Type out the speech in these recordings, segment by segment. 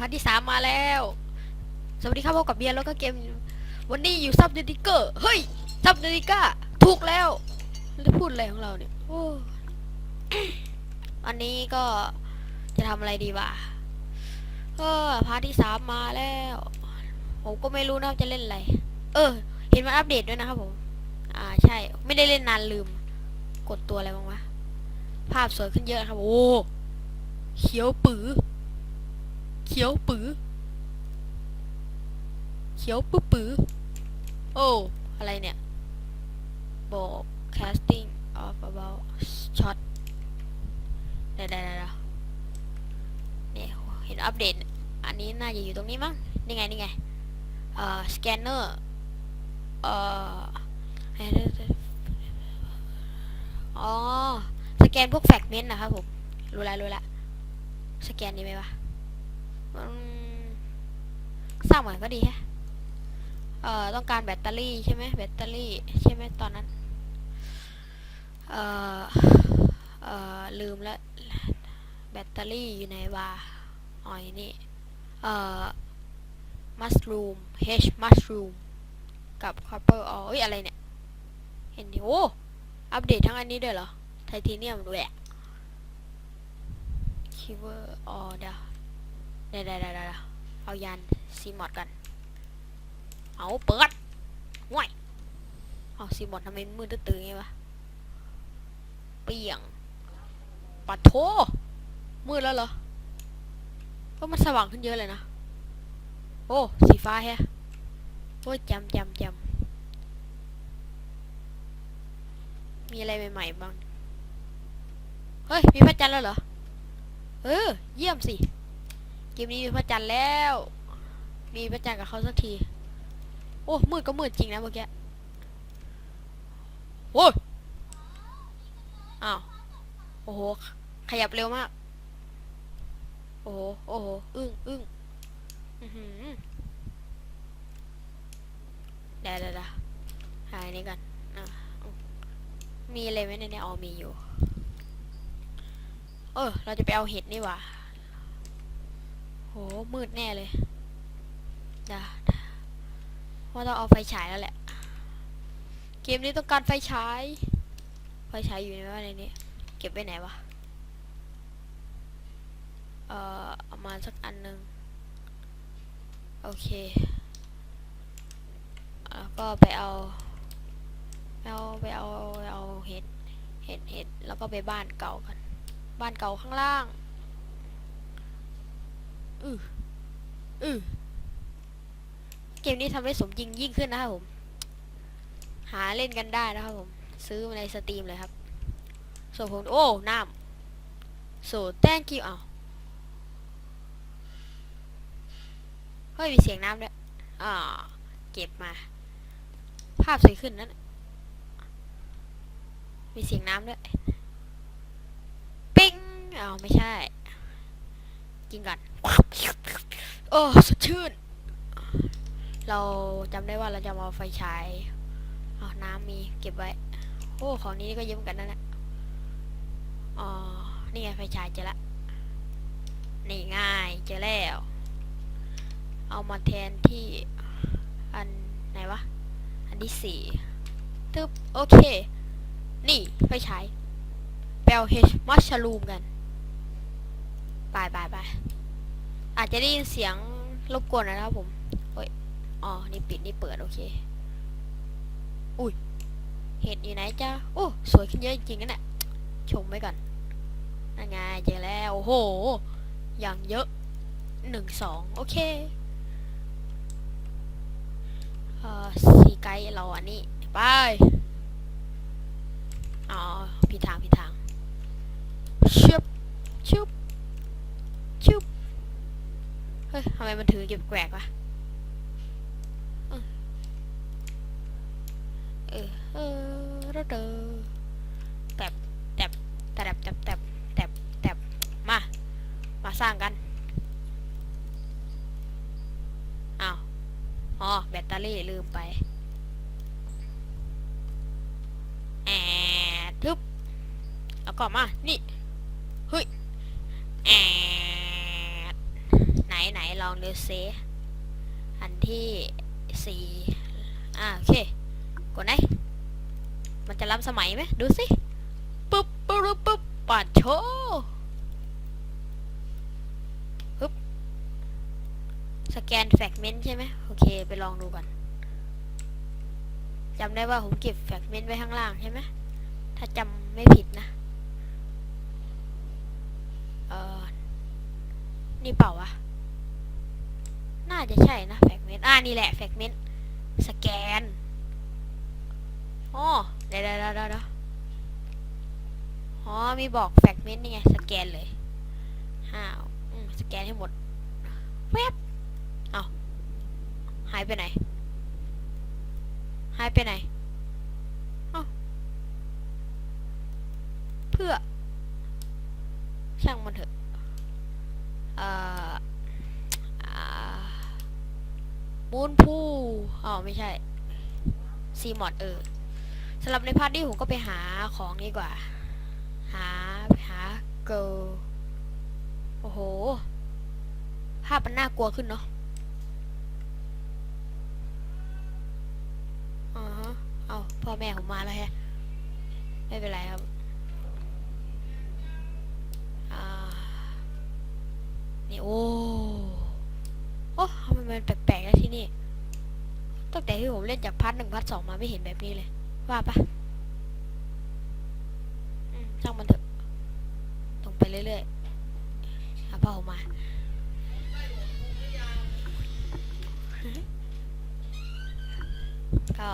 พาร์ทที่สามมาแล้ว สวัสดีครับพบกับเบียร์แล้วก็เกม วันนี้อยู่ซับเดติเกอร์ เฮ้ยซับเดติก้าถูกแล้วจะพูดอะไรของเราเนี่ยโอ้อันนี้ก็จะทำอะไรดีวะเออพาร์ทที่สามมาแล้ว ผมก็ไม่รู้นะจะเล่นอะไร เออ เห็นมันอัปเดตด้วยนะครับผม อ่าใช่ ไม่ได้เล่นนานลืม กดตัวอะไรบ้างวะ ภาพสวยขึ้นเยอะครับ โอ้ เขียวปือ เขียวปือเขียวปื้อปือโอ้ อะไรเนี่ย บอก casting of about shot เดี๋ยวเดี๋ยวเดี๋ยวเนี่ยเห็นอัปเดต อันนี้น่าจะอยู่ตรงนี้มั้ง นี่ไง นี่ไง เอ่อ สแกนเนอร์ เอ่ออ๋อ สแกนพวกแฟกเมนต์นะครับผม รู้แล้วรู้แล้วสแกนดีไหมวะ สร้างใหม่ก็ดีแฮะเอ่อต้องการแบตเตอรี่ใช่ไหมแบตเตอรี่ใช่ไหมตอนนั้น เอ่อ เอ่อ ลืมแล้วแบตเตอรี่อยู่ในวาอ๋อยนี่ เอ่อ มัสรูม H มัสรูมกับ copper อ๋อเอ้ยอะไรเนี่ย เห็นดิโอ้อัปเดตทั้งอันนี้ด้วยเหรอ ไทเทเนียมด้วยคิวเวอร์อ๋อเดี๋ยว เดี๋ยวเดี๋ยวเดี๋ยวเอายานซีมอดกัน เอาเปิดห่วยเอาซีมอดทำไมมืดตื้อไงวะ เปียงปัดโทมืดแล้วเหรอก็มันสว่างขึ้นเยอะเลยนะ โอ้ สีฟ้าแฮะ โอ้ยจำจำจำมีอะไรใหม่ๆบ้าง เฮ้ย มีพระจันทร์แล้วเหรอ เออ เยี่ยมสิ เกมนี้มีพระจันทร์แล้ว มีพระจันทร์กับเขาสักที โอ้มืดก็มืดจริงนะเมื่อกี้โอ้ยอ้าวโอ้โห ขยับเร็วมาก โอ้โห โอ้โห อึ้งอึ้งอือหือเดี๋ยวเดี๋ยวหายนี่กันอะมีอะไรไหมในนี้อ๋อมีอยู่ เออ เราจะไปเอาเห็ดนี่ว่า โห มืดแน่เลยดี๋ยวว่าต้องเอาไฟฉายแล้วแหละ เกมนี้ต้องการไฟฉาย ไฟฉายอยู่ในว่าในนี้ เก็บไว้ไหนวะ เอ่อเอามาสักอันหนึ่งโอเคแล้วก็ไปเอาไปเอาไปเอาไปเอาเห็ด เห็ดเห็ดแล้วก็ไปบ้านเก่ากัน บ้านเก่าข้างล่าง อืออือเกมนี้ทำให้สมจริงยิ่งขึ้นนะครับผม หาเล่นกันได้นะครับผม ซื้อมาในสตรีมเลยครับส่วนผมโอ้ น้ำ so thank you อ้าวเฮ้ย มีเสียงน้ำด้วยอ่าเก็บมา ภาพสวยขึ้นนั่นมีเสียงน้ำด้วย ปิ้งอ้าวไม่ใช่ กินก่อนโอ้สดชื่น เราจำได้ว่าเราจะมาเอาไฟฉายอ๋อน้ำมีเก็บไว้ โอ้ของนี้ก็เยิ้มกันนั่นแหละอ๋อนี่ไงไฟฉายเจอละนี่ง่ายเจอแล้ว เอามาแทนที่อันไหนวะ อันที่สี่ตึ๊บโอเค นี่ไฟฉายแปลเฮชมัชลูมกัน ไปไปไปอาจจะได้ยินเสียงรบกวนนะครับผมโอ้ยอ๋อ นี่ปิด นี่เปิด โอเค อุ้ย เห็ดอยู่ไหนจ้าโอ้ สวยขึ้นเยอะจริงๆนะเนี่ยชมไว้ก่อนนั่นไงเจอแล้ว โอ้โห อย่างเยอะหนึ่งสองโอเค เอ่อสีไกด์เราอันนี้ ไป อ๋อผิดทางผิดทางชุบชุบ ชุบเฮ้ยทำไมมันถือเก็บแกวกวะเออเออเระเดอแตบแตบแตบแตบแตบแตบแตบมา มาสร้างกันอ้าวอ๋อแบตเตอรี่ลืมไปแอดทึบแล้วก็มา นี่ เซอันที่สี่อ่าโอเค กดไหนมันจะล้ำสมัยไหมดูสิปุ๊บปุ๊บปุ๊บปัดโชฮึบสแกนแฟกเมนต์ใช่ไหมโอเค ไปลองดูก่อนจำได้ว่าผมเก็บแฟกเมนต์ไว้ข้างล่างใช่ไหมถ้าจำไม่ผิดนะเออนี่เปล่าวะน่า จะใช่นะแฟกเมนต์อ่านี่แหละแฟกเมนต์สแกนอ๋อเดี๋ยวเดี๋ยวเดี๋ยวเดี๋ยวอ๋อมีบอกแฟกเมนต์นี่ไงสแกนเลยห้าวสแกนให้หมดแวบเอาหายไปไหน หายไปไหนเอาเพื่อช่างมันเถอะ เอ่ออ่า มูนผู้อ๋อไม่ใช่ซีมอดเออสำหรับในพาร์ทนี้ผมก็ไปหาของดีกว่า หาไปหาเกิลโอ้โห ภาพมันน่ากลัวขึ้นเนาะอ๋อเอาพ่อแม่ผมมาแล้วแฮะ ไม่เป็นไรครับ อ่า นี่โอ้ โอ้ทำไมมันแปลกๆแล้วที่นี่ ตั้งแต่ที่ผมเล่นจากพาร์ทหนึ่งพาร์ทสองมาไม่เห็นแบบนี้เลย ว่าปะช่างมันเถอะ ตรงไปเรื่อยๆหาพ่อผมมา ก็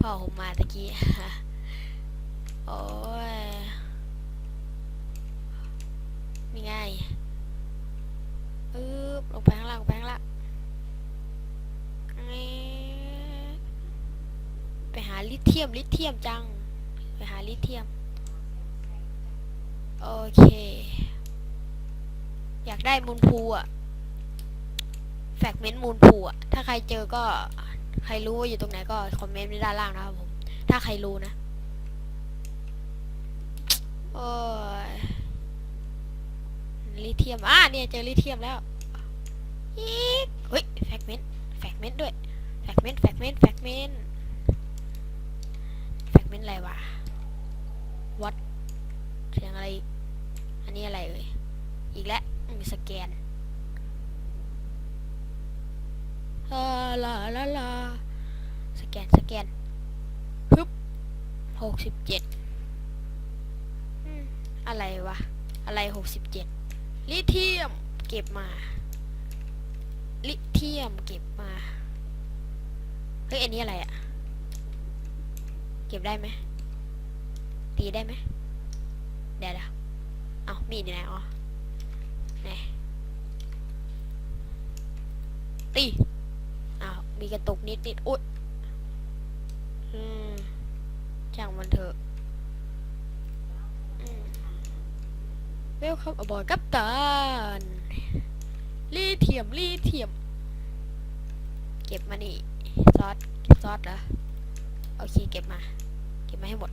พ่อผมมาตะกี้ โอ้ยมีไงอึ๊บลงไปข้างล่างลงไปข้างล่าง ไปหาลิเที ยมลิเทียมจัง ไปหาลิเทียม โอเค อยากได้มูลพูอะแฟกเมนต์มูลพูอะถ้าใครเจอก็ใครรู้ว่าอยู่ตรงไหนก็คอมเมนต์ไว้ด้านล่างนะครับผม ถ้าใครรู้นะ โอ้ยลิเทียม อ่าเนี่ยเจอลิเทียมแล้วอีกเฮ้ย แฟกเมนต์ แฟกเมนต์ด้วย แฟกเมนแฟกเมนต์ แฟกเมนต์ แฟกเมนต์ อะไรวะวัดเสียงอะไร อันนี้อะไรเอ่ยอีกแล้วมีสแกนลาลาลาลาสแกนสแกนฮึบหกสิบเจ็ดอะไรวะ อะไรหกสิบเจ็ดลิเทียมเก็บมา ลิเทียมเก็บมา เฮ้ย อันนี้อะไรอะ ก็บได้ไหมตีได้ไหมเดี๋ยวเดี๋ยวเอามีดอยู่ไหนอ๋อไหนตีอ้าวมีกระตุกนิดนิดอุ๊ยอืมช่างมันเถอะเวลคัมอบอยกัปตันลีเทียมลีเทียม เก็บมานี่ซอสเก็บซอสเหรอโอเคเก็บมา ก็บมาให้หมด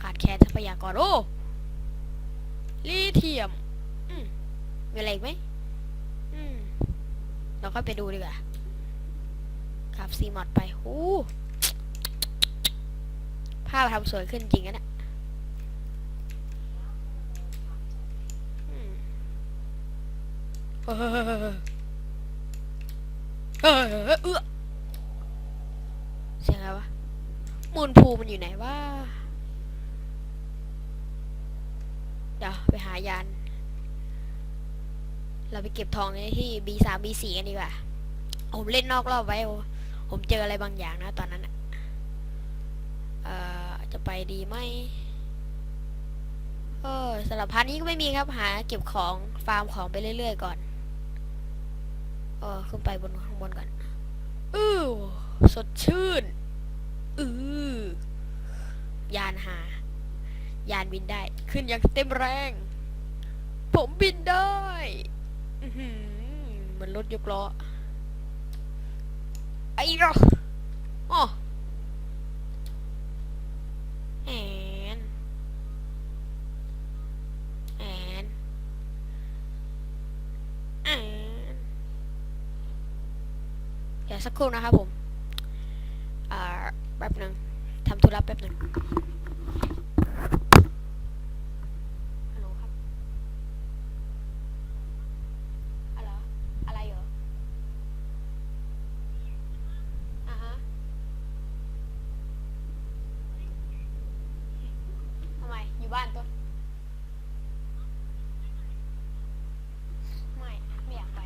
ขาดแคลนทรัพยากรโอ้ลิเทียม อืมมีอะไรอีกไหมอืมเราก็ไปดูดีกว่าขับซีมอดไปโอ้ภาพทำสวยขึ้นจริงนะเนี่ยอืมเออเออเออเออเสียงอะไรวะ มูลภูมันอยู่ไหนวะเดี๋ยวไปหายาน เราไปเก็บทองในที่ B3 B4 กันดีกว่า ผมเล่นนอกรอบไว้ ผมเจออะไรบางอย่างนะตอนนั้นอะเอ่อ จะไปดีไหมเออสำหรับพาร์ทนี้ก็ไม่มีครับ หาเก็บของฟาร์มของไปเรื่อยๆก่อนเออขึ้นไปบนข้างบนก่อน อื้อสดชื่นือ ยานหา ยานบินได้ ขึ้นอย่างเต็มแรง ผมบินได้เหมือนรถยกล้อ ไอ้ยะอ๋อแอนแอนแอนดี๋ยวสักครู่นะครับผม อ่า แป๊บหนึ่งทำธุระ แป๊บหนึ่งฮัลโหลครับอะไรเหรออะไรเหรออ่าฮะทำไม อยู่บ้านตัว ไม่ ไม่อยากไป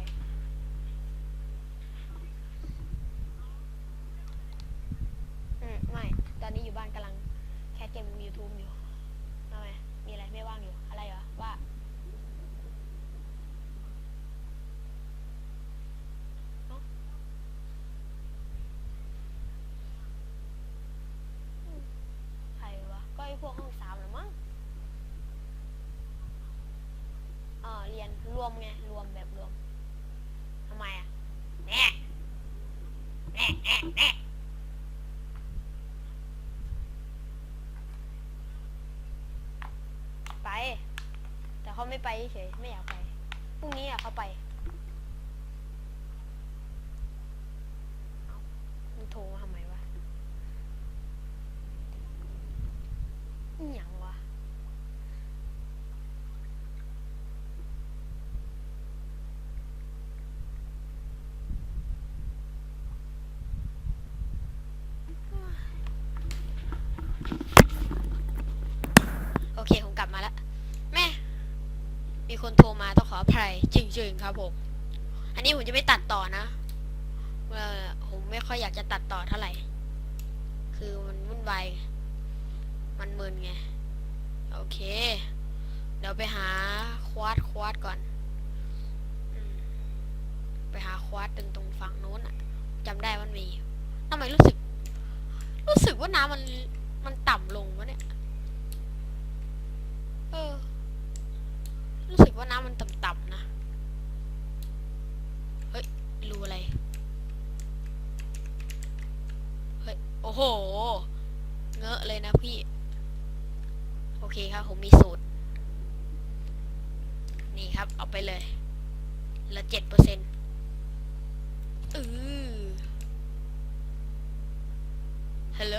อืม ไม่ ตอนนี้อยู่บ้านกำลังแคส เกม YouTube อยู่ทำไมมีอะไรไม่ว่างอยู่ อะไรเหรอ ว่า ใครวะ ก็ไอพวกห้องสามหรือมั้งเออเรียนรวมไง รวมแบบรวม ทำไมอะแน่แน่แน่แน่ไป แต่เขา ไม่ไปเฉยไม่อยากไปพรุ่งนี้อะเขาไปเอ้ามึงโทรมาทำไมวะอหย่างวะโอเคผมกลับมาแล้ว มีคนโทรมาต้องขออภัยจริงๆครับผม อันนี้ผมจะไม่ตัดต่อนะเออผมไม่ค่อยอยากจะตัดต่อเท่าไหร่ คือมันวุ่นวาย มันมึนไง โอเค เดี๋ยวไปหาควาดควาดก่อนอไปหาควาดตรงตรงฝั่งโน้นอะจำได้มันมีทำไมรู้สึก รู้สึกว่าน้ำมัน มันต่ำลงวะเนี่ย เออ ว่าน้ำมันต่ำๆนะ เฮ้ย รูอะไร เฮ้ย โอ้โห เงอะเลยนะพี่ โอเคครับ ผมมีสูตร นี่ครับ เอาไปเลยละเจ็ดเปอร์เซ็นต์อือฮัลโหล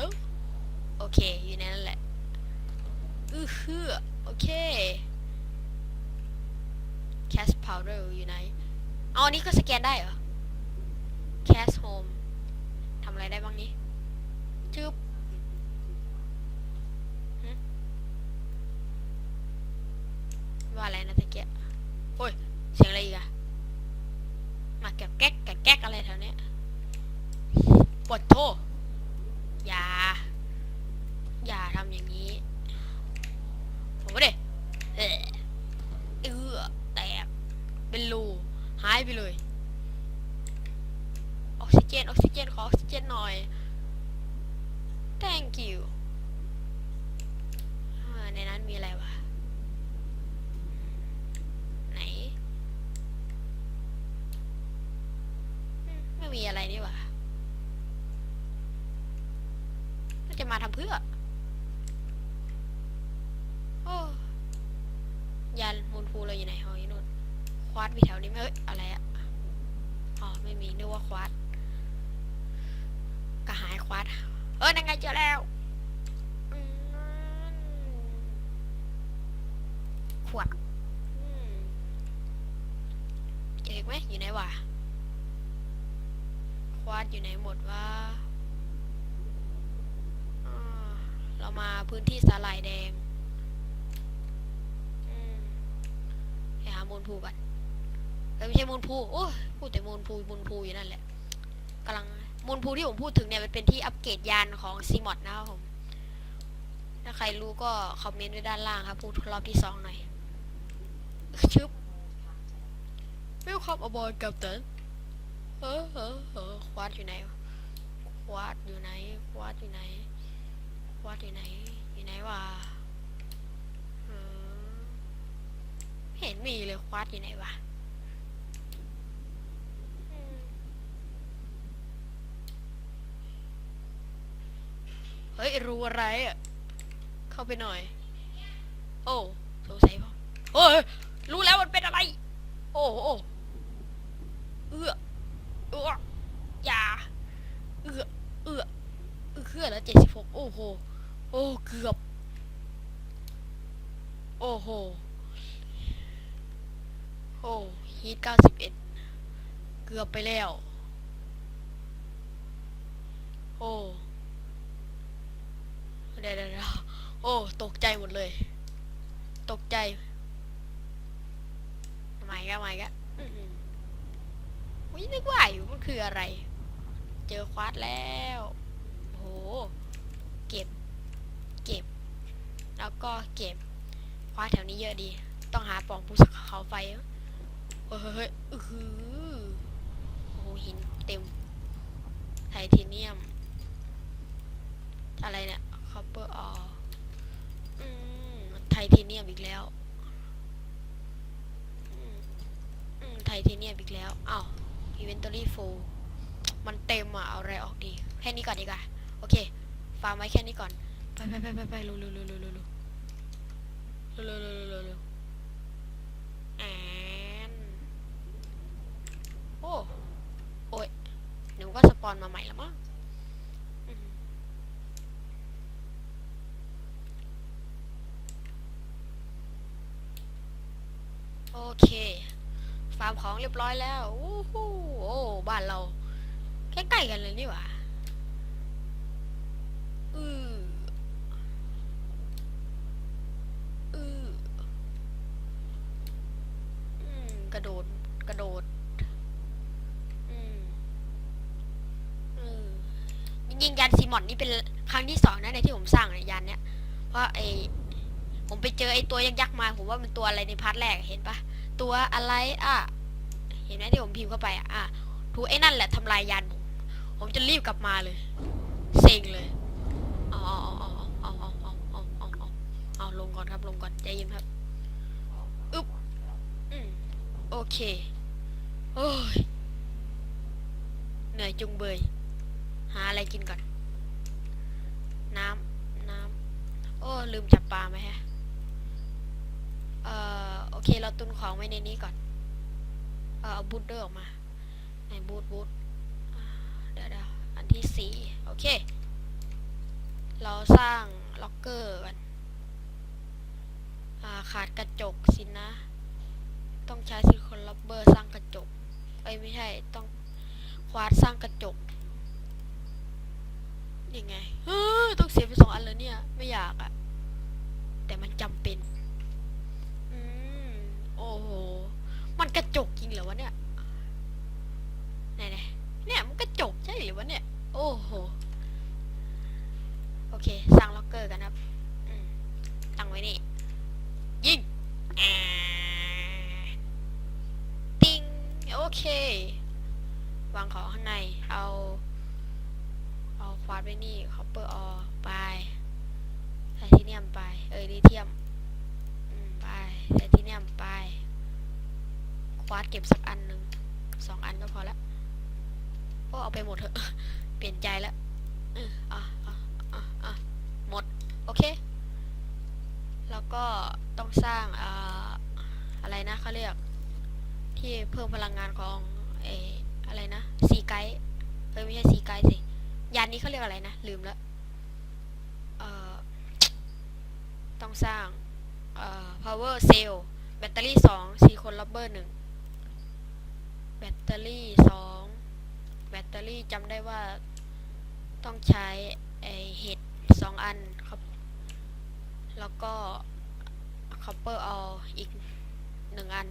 โอเค อยู่ในนั้นแหละ อือฮือโอเค cash powder อยู่ไหนเอันนี้ก็สแกนได้เหรอ Cast home ทำอะไรได้บ้างนี้จึบว่าอะไรนะตะเกียบโอ้ย เสียงอะไรอีกอะมาแกะแก๊กแกะแก๊กอะไรแถวเนี้ยปวดโทอย่า อย่าทำอย่างนี้ ผมไม่ได้เออเออแตก เป็นรู หายไปเลย ออกซิเจน ออกซิเจน ขอออกซิเจนหน่อย thank you อ่าในนั้นมีอะไรวะ ไหนอืมไม่มีอะไรนี่หว่ามันจะมาทำเพื่อโอ้ยานมูลพูเราอยู่ไหนหอยนู่นควาดมีแถวนี้ไหมเอ้ยอะไรอะอ๋อไม่มีนึกว่าควาดกระหายควาดเออนั่นไงเจอแล้วขวดอืมเจออีกไหมอยู่ไหนวะควาดอยู่ไหนหมดวะอ่า เรามาพื้นที่สาหร่ายแดงอืมไปหามูลภูก่อนเอ้ยไม่ใช่มูลภูโอ้ยพูดแต่มูลภูมูลภูอยู่นั่นแหละกำลังมูลภูที่ผมพูดถึงเนี่ยมันเป็นที่อัปเกรดยานของซีมอดนะครับผม ถ้าใครรู้ก็คอมเมนต์ไว้ด้านล่างครับ พูดรอบที่สองหน่อยชึบ Welcome aboard Captain เออเออเออควาดอยู่ไหนวะควาดอยู่ไหนควาดอยู่ไหนค วัดอยู่ไหน อยู่ไหนวะเห็นมีเลยควัดอยู่ไหนวะเฮ้ย รู้อะไรอะ เข้าไปหน่อย โอ้สงสัยพ่อเฮ้ยรู้แล้วมันเป็นอะไร โอ้โอเอื้อเอื้ออย่าเอื้อเอื้อเอื้อแล้วเจ็ดสิบหกโอ้โห โอ้เกือบ โอ้โห โอ้ฮีทเก้าสิบเอ็ดเกือบไปแล้ว โอ้เดี๋ยวเดี๋ยวเดะโอ้ ตกใจหมดเลย ตกใจทำไมก็ทำไมก็อุ้ยนึกว่าอยู่มันคืออะไร เจอควาดแล้วโอ้โหเก็บ เก็บ แล้วก็เก็บคว้าแถวนี้เยอะดี ต้องหาปล่องภูเขาไฟเฮ้ยเฮ้ยเฮ้ยอื้อหือโอ้โหหินเต็ม ไทเทเนียม อะไรเนี่ยคอปเปอร์อออืมไทเทเนียมอีกแล้วอืมไทเทเนียมอีกแล้วอ้าว inventory full มันเต็มอะ เอาอะไรออกดี แค่นี้ก่อนดีกว่า โอเค ฟาร์มไว้แค่นี้ก่อน ไปไปไปไปไปเร็วเร็วเร็วเร็วเร็วเร็วเร็วเร็วเร็วเร็วเร็วเร็วแอนโอ้โอ้ยเดี๋ยวก็สปอนมาใหม่ล้วมั้งโอเค ฟาร์มของเรียบร้อยแล้ว โอ้โห บ้านเรา ใกล้ๆกันเลยนี่หว่าอืออืออืมกระโดด กระโดด อืมอืมยิงยันซีมอนนี่ เป็นครั้งที่สองนะในที่ผมสร้างยยันเนี้ยเพราะไอผมไปเจอไอตัวยักษ์มาผมว่ามันตัวอะไรในพาร์ทแรกเห็นปะตัวอะไรอะเห็นไหมที่ผมพิมพ์เข้าไปอะอะถูกไอ้นั่นแหละทำลายยันผมผมจะรีบกลับมาเลยเซ็งเลยเอาเอาเอาเอาเอาเอาเอาเอาเอาเอาลงก่อนครับลงก่อนใจเย็นครับอึ๊บอืมโอเคโอ้ยเหนื่อยจุงเบย หาอะไรกินก่อน น้ำน้ำโอ้ลืมจับปลาไหมฮะ เอ่อโอเคเราตุนของไว้ในนี้ก่อน เออเอาบูทเดอร์ออกมาไหนบูทบูทเดี๋ยวเดี๋ยวอันที่สี่โอเค เราสร้างล็อกเกอร์กันาขาดกระจกสินะ ต้องใช้ซิลิโคนลับเบอร์สร้างกระจก เอ้ยไม่ใช่ต้องควาดสร้างกระจก ยังไงเฮ้ยต้องเสียไปสองอันเลยเนี่ย ไม่อยากอะแต่มันจำเป็น อืมโอ้โห มันกระจกจริงเหรอวะเนี่ยไหนไหนเนี่ยมันกระจกใช่หรือวะเนี่ย โอ้โห เอาไปหมดเถอะ เปลี่ยนใจแล้วอะอะอะอะหมด โอเค แล้วก็ต้องสร้างอ่าอะไรนะเขาเรียก ที่เพิ่มพลังงานของเอออะไรนะซีไกด์เอ้ยไม่ใช่ซีไกด์สิ ยานนี้เขาเรียกอะไรนะ ลืมแล้วเอ่อต้องสร้างเอ่อ power cell แบตเตอรี่สองซีคนลับเบอร์หนึ่งแบตเตอรี่สอง แบตเตอรี่จำได้ว่าต้องใช้ไอเห็ดสองอันครับ แล้วก็ copper all อีกหนึ่งอัน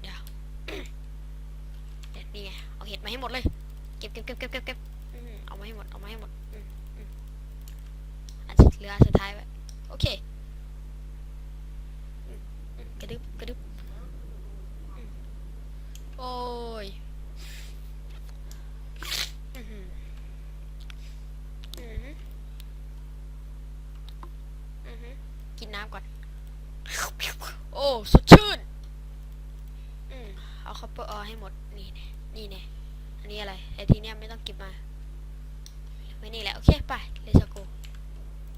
เดี๋ยวเดี๋ยวนี่ไงเอาเห็ดมาให้หมดเลย เก็บเก็บเก็บเก็บเก็บเก็บอืมเอามาให้หมด เอามาให้หมดอันสุดเหลืออันสุดท้ายไว้โอเค กระดึบกระดึบ โอ้ยอือหืออือหืออือหือกินน้ำก่อน โอ้สดชื่นอืมเอาคัพเปอร์ออให้หมด นี่แน่นี่แน่อันนี้อะไรไอทีเนี้ยไม่ต้องเก็บมาไว้นี่แหละ โอเค ไปเลสโก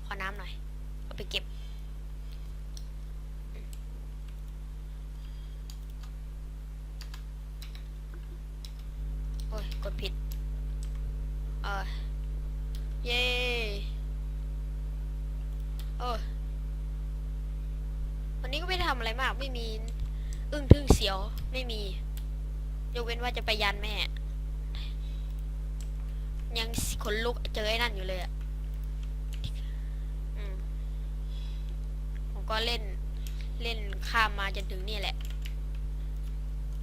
ขอน้ำหน่อย เอาไปเก็บอืมโอ้ย กดผิด เออ เย้เออวันนี้ก็ไม่ได้ทำ อะไรมาก ไม่มี อึ้งทึ่งเสียวไม่มี ยกเว้นว่าจะไปยันแม่ ยังขนลุกเจอไอ้นั่นอยู่เลยอะผมก็เล่นเล่นข้ามมาจนถึงนี่แหละ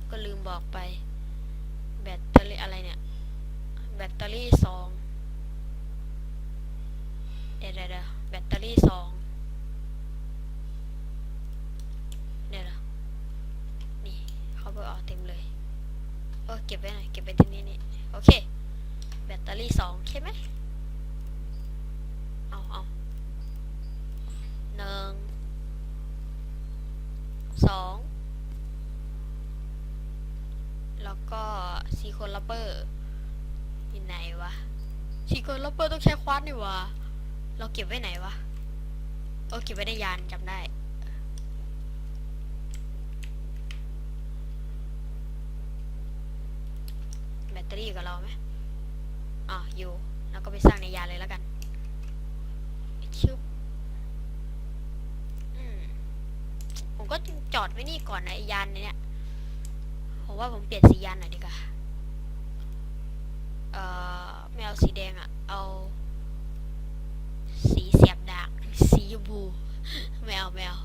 ก็ลืมบอกไป แบตเตอรี่อะไรเนี่ย แบตเตอรี่สองเดี๋ยวเดี๋ยวเดี๋ยวแบตเตอรี่สองเดี๋ยวเดี๋ยวนี่เขาไปออกเต็มเลยเออเก็บไว้หน่อยเก็บไว้ที่นี่นี่โอเค แบตเตอรี่สองใช่ไหมเอาเอาหนึ่งสองแล้วก็ซีโคนลับเบอร์อยู่ไหนวะ ซีโคนลับเบอร์ต้องใช้ควานนี่วะเราเก็บไว้ไหนวะเออเก็บไว้ในยานจำได้แบตเตอรี่อยู่กับเราไหมอะอยู่แล้วก็ไปสร้างในยานเลยแล้วกันชึบอืมผมก็จอดไว้นี่ก่อนนะยานเนี่ยผมว่าผมเปลี่ยนสียานหน่อยดีกว่า เอ่อไม่เอาสีแดงอะ เอา สีเสียบดากสีชมพูไม่เอาไม่เอา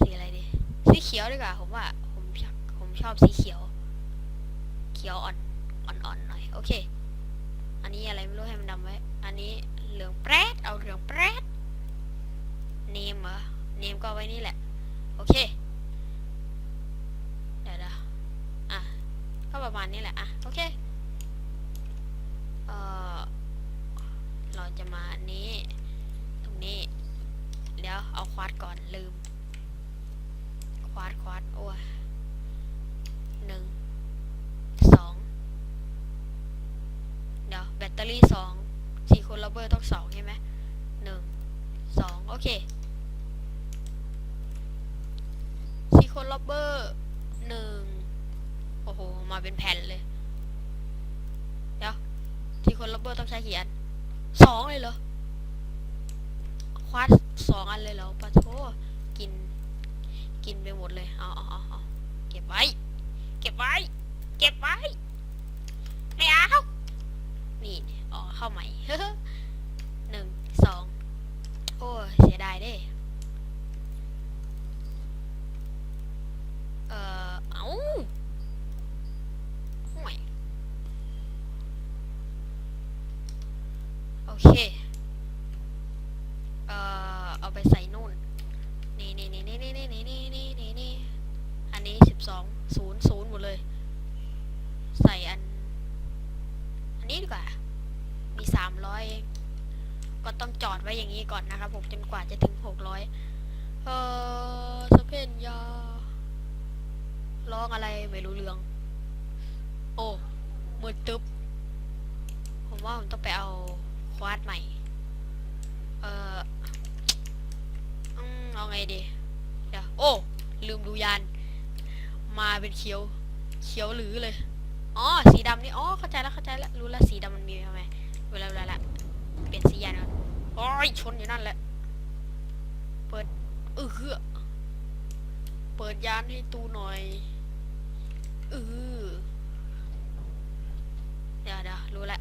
สีอะไรดีสีเขียวดีกว่าผมว่าผมชอบผมชอบสีเขียว เขียวอ่อนอ่อนๆหน่อยโอเค อันนี้อะไรไม่รู้ให้มันดำไว้ อันนี้เหลืองแปรดเอาเหลืองแปรดเนมเหรอเนมก็ไว้นี่แหละ โอเคเดี๋ยวนะอะก็ประมาณนี้แหละอะโอเค เอ่อ เรา จะมาอันนี้ ตรงนี้ เดี๋ยวเอาควาดก่อนลืม ควาดควาดโอ้ยหนึ่งสองเดี๋ยวแบตเตอรี่สองสี่คนระเบิดต้องสองใช่ไหมหนึ่งสองโอเคสี่คนระเบิดหนึ่งโอ้โห มาเป็นแผ่นเลย เดี๋ยวสี่คนระเบิดต้องใช้กี่อัน สองเลยเหรอ ควัดสองอันเลยเหรอปะโทกิน กินไปหมดเลย เอาเอาเอาเอาเก็บไว้ เก็บไว้ เก็บไว้ ไม่เอา นี่ อ๋อ เข้าใหม่นึ่งสองโอ้ยเสียดายเด้ เอ่อ เอาห่วยโอ เค เอ่อ เอาไปใส่นู่นนี่นี่นี่นี่นี่นี่นี่นี่นี่นี่อันนี้สิบสองศูนย์ศูนย์หมดเลย ใส่อัน อันนี้ดีกว่า มีสามร้อยก็ต้องจอดไว้อย่างนี้ก่อนนะครับผมจนกว่าจะถึงหกร้อยเออสเปนยาร้องอะไรไม่รู้เรื่อง โอ้มืดตึ๊บผมว่าผมต้องไปเอาควาดใหม่ เอออืมเอาไงดี เดี๋ยว โอ้ ลื มดูยานมาเป็นเขียว เขียวหรือเลย อ๋อ สีดำนี่ อ๋อ เข้าใจแล้ว เข้าใจแล้ว รู้แล้ว สีดำมันมีทำไมเวลาเวลาละเปลี่ยนสียานก่อนโอ้ยชนอยู่นั่นแหละ เปิดเออเปิดยานให้ตูหน่อยเออเดี๋ยวเดี๋ยวรู้ละ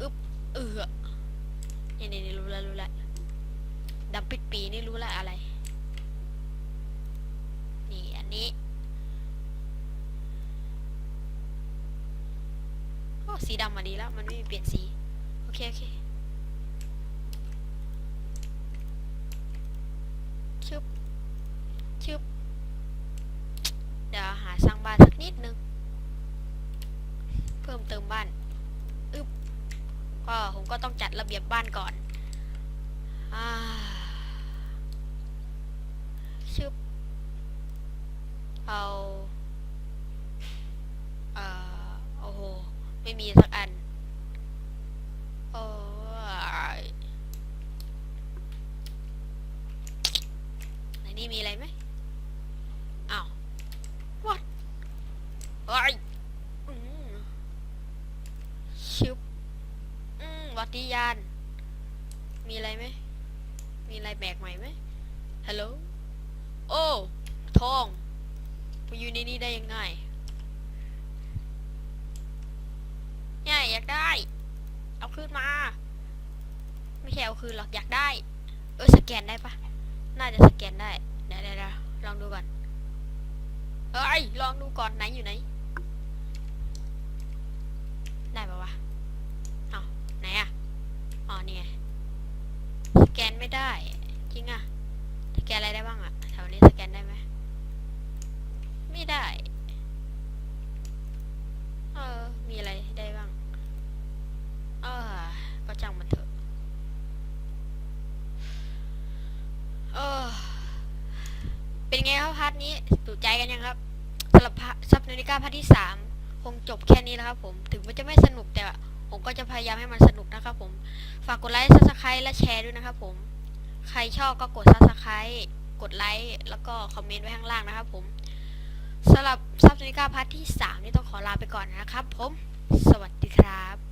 อึ๊บเออนี่นี่นี่รู้แล้วรู้แล้วดำปิดปีนี่รู้แล้วอะไร นี่ อันนี้ โอ้สี ดำมาดีแล้ว มันไม่มีเปลี่ยนสี โอเค โอเคชึบชึบเดี๋ยวหาสร้างบ้านสักนิดนึง เพิ่มเติมบ้านอึบก็ผมก็ต้องจัดระเบียบบ้านก่อนอ่าชึบเอา เอ่อ โอ้โห ไม่มีสักอัน โอ้ยในนี่มีอะไรไหมอ้าว what เฮ้ย อืมชึบอืมวัดดียาน มีอะไรไหม มีอะไรแบกใหม่ไหมฮัลโหล โอ้ ทองมาอยู่ในนี้ได้ยังไงเนี่ยอยากได้ เอาคืนมา ไม่ใช่เอาคืนหรอก อยากได้ เออสแกนได้ปะน่าจะสแกนได้ เดี๋ยวเดี๋ยวเดี๋ยวลองดูก่อน เอ้ย ลองดูก่อนไหนอยู่ไหน ได้ปะวะเอาไหนอะ อ๋อเนี่ไงสแกนไม่ได้ จริงอะสแกนอะไรได้บ้างอะแถวนี้สแกนได้ไหมไม่ได้เออมีอะไรได้บ้างเออก็จังมันเถอะเออเป็นไงครับพาร์ทนี้ถูกใจกันยังครับสำหรับซับนาฬิกาพาร์ทที่สามคงจบแค่นี้แล้วครับผม ถึงมันจะไม่สนุกแต่ ผมก็จะพยายามให้มันสนุกนะครับผม ฝากกดไลค์ซับสไครต์และแชร์ด้วยนะครับผม ใครชอบก็กดซับสไครต์กดไลค์แล้วก็คอมเมนต์ไว้ข้างล่างนะครับผมสำหรับซับนาฬิกาพาร์ทที่สามนี่ต้องขอลาไปก่อนนะครับผม สวัสดีครับ